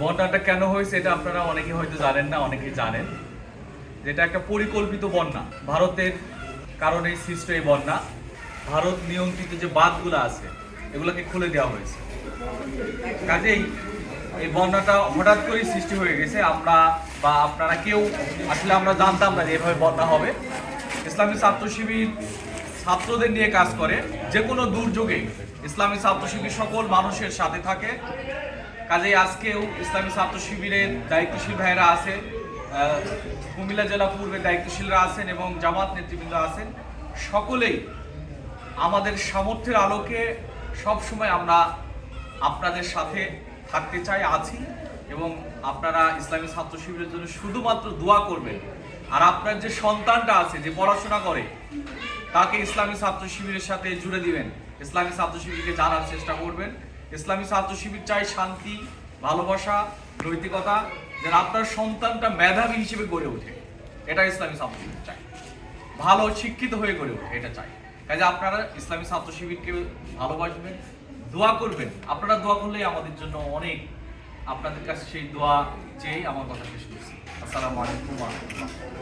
বন্যাটা কেন হয়েছে এটা আপনারা অনেকে হয়তো জানেন না অনেকে জানেন। যেটা একটা পরিকল্পিত বন্যা। ভারতের কারণে সৃষ্ট এই বন্যা। ভারত নিয়ন্ত্রিত যে বাঁধগুলো আছে, এগুলোকে খুলে দেওয়া হয়েছে। কাজেই এই বন্যাটা হঠাৎ করেই সৃষ্টি হয়ে গেছে। আমরা বা আপনারা কেউ, আসলে আমরা জানতাম না যে এভাবে বন্যা হবে। ইসলামী ছাত্র শিবির ছাত্রদের নিয়ে কাজ করে, যে কোনো দুর্যোগে ইসলামী ছাত্র শিবির সকল মানুষের সাথে থাকে। কাজেই আজকেও ইসলামী ছাত্র শিবিরের দায়িত্বশীল ভাইয়েরা আছে কুমিল্লা জেলা পূর্বের দায়িত্বশীলরা আছেন এবং জামাত নেতৃবৃন্দ আছেন। সকলেই আমাদের সামর্থ্যের আলোকে সবসময় আমরা আপনাদের সাথে থাকতে চাই, আছি। এবং আপনারা ইসলামী ছাত্র শিবিরের জন্য শুধুমাত্র দোয়া করবেন। আর আপনার যে সন্তানটা আছে, যে পড়াশোনা করে, তাকে ইসলামী ছাত্র শিবিরের সাথে জুড়ে দিবেন। ইসলামী ছাত্র শিবিরকে জানার চেষ্টা করবেন। ইসলামী ছাত্র শিবির চাই শান্তি, ভালোবাসা, নৈতিকতা, যেন আপনার সন্তানটা মেধাবী হিসেবে গড়ে ওঠে। এটা ইসলামী ছাত্র শিবির চাই। ভালো শিক্ষিত হয়ে গড়ে ওঠে, এটা চাই। কাজে আপনারা ইসলামী ছাত্র শিবিরকে ভালোবাসবেন, দোয়া করবেন। আপনারা দোয়া করলেই আমাদের জন্য অনেক আপনাদের কাছে সেই দোয়া চেয়ে আমার কথা শেষ করছি আসসালামু আলাইকুম ওয়া রাহমাতুল্লাহ